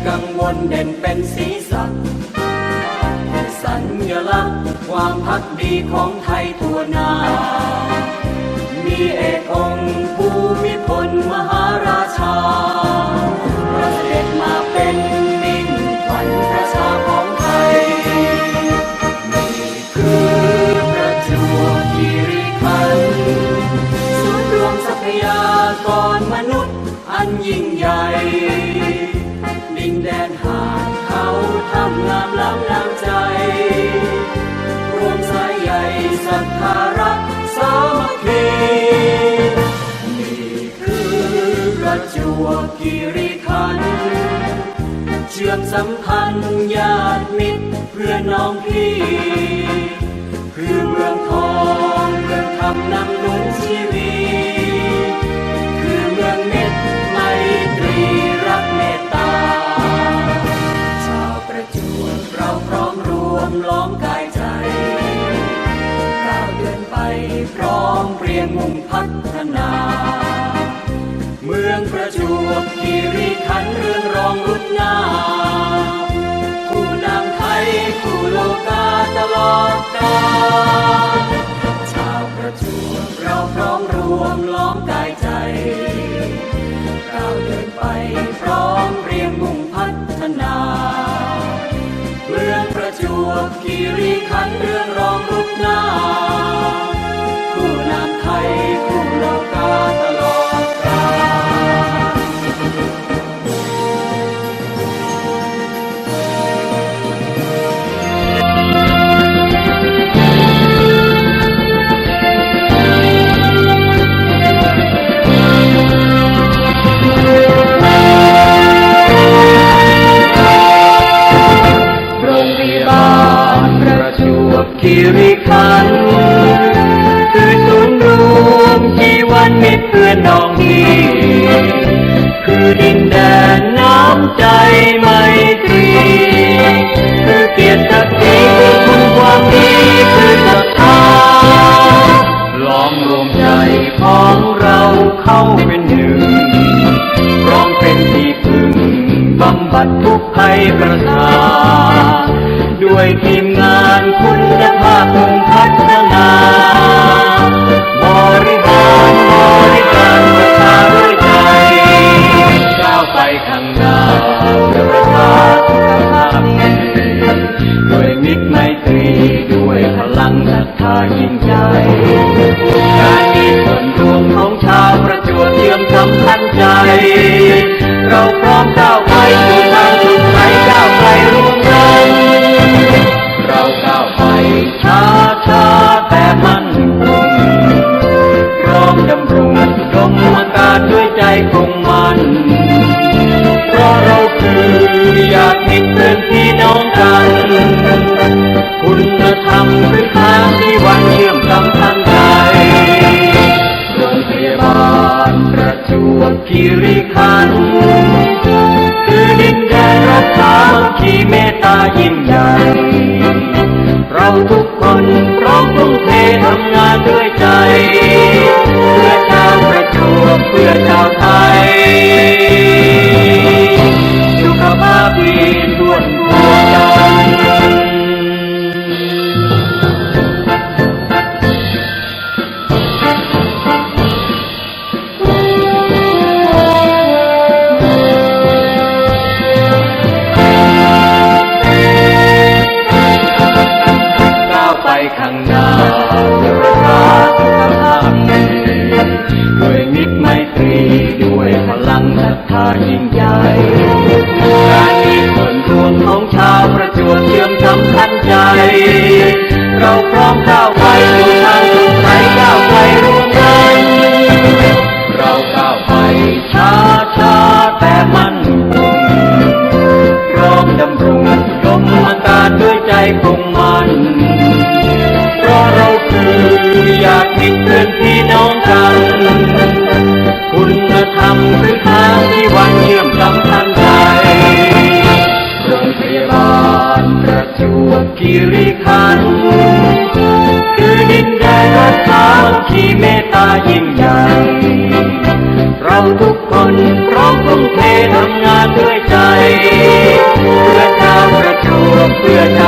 กลกังวลเด่นเป็นสีสัน สัญลักษณ์ความพักดีของไทยทั่วหน้า มีเอกองค์ภูมิพลมหาราชาประเสด็จมาเป็นมิ่งขวัญประชาของไทย นี่คือประจวบคีรีขันธ์ศูนย์รวมทรัพยากรมนุษย์อันยิ่งใหญ่ แดนหาดเขาทำงามล้ำน้ำใจ รวมสายใหญ่ศรัทธารักสามัคคีนี่คือประจวบคีรีขันธ์เชื่อมสัมพันธ์ญาติมิตรเพื่อนน้องพี่ คือเมืองทองเมืองทำนำ ยงมุ่งพัฒนา เมืองประจวบคีรีขันเรืองรองรุ่นหน้าผู้นำไทยผู้โลกาตลอดกาลชาวประจวบเราพร้อมรวมล้อมกายใจก้าวเดินไปพร้อมเรียงมุ่งพัฒนา เมืองประจวบคีรีขันเรืองรอง เพื่อนน้องพี่ คือดินแดนน้ำใจไมตรี คือเกียรติศักดิ์ศรีคือคุณความดีคือศรัทธาล้อมรวมใจของเราเข้าเป็นหนึ่งร้องเป็นที่พึ่งบำบัดทุกภัยประสาด้วยทีมงานคุณภาพ ยิ่งใหญ่การมีส่วนรวมของชาวประจวบเชื่อมสัมพันธ์ใจ เราพร้อม คุณธรรมคือทางที่วันเชื่อมสัมพันธ์ใจโรงพยาบาลประจวบคีรีขันธ์คือดินแดนรักษามัคคีเมตตายิ่งใหญ่เราทุกคนพร้อมทุ่มเททำงานด้วยใจ เพื่อชาวประจวบเพื่อชาวไทย ดีด้วยมิตรไมตรีด้วยพลังศรัทธายิ่งใหญ่การมีส่วนรวมของชาวประจวบเชื่อมสัมพันธ์ใจ เราพร้อมก้าวไป ตายิ่งใหญ่ เราทุกคนพร้อมทุ่มเททำงานด้วยใจ เพื่อชาวประจวบเพื่อช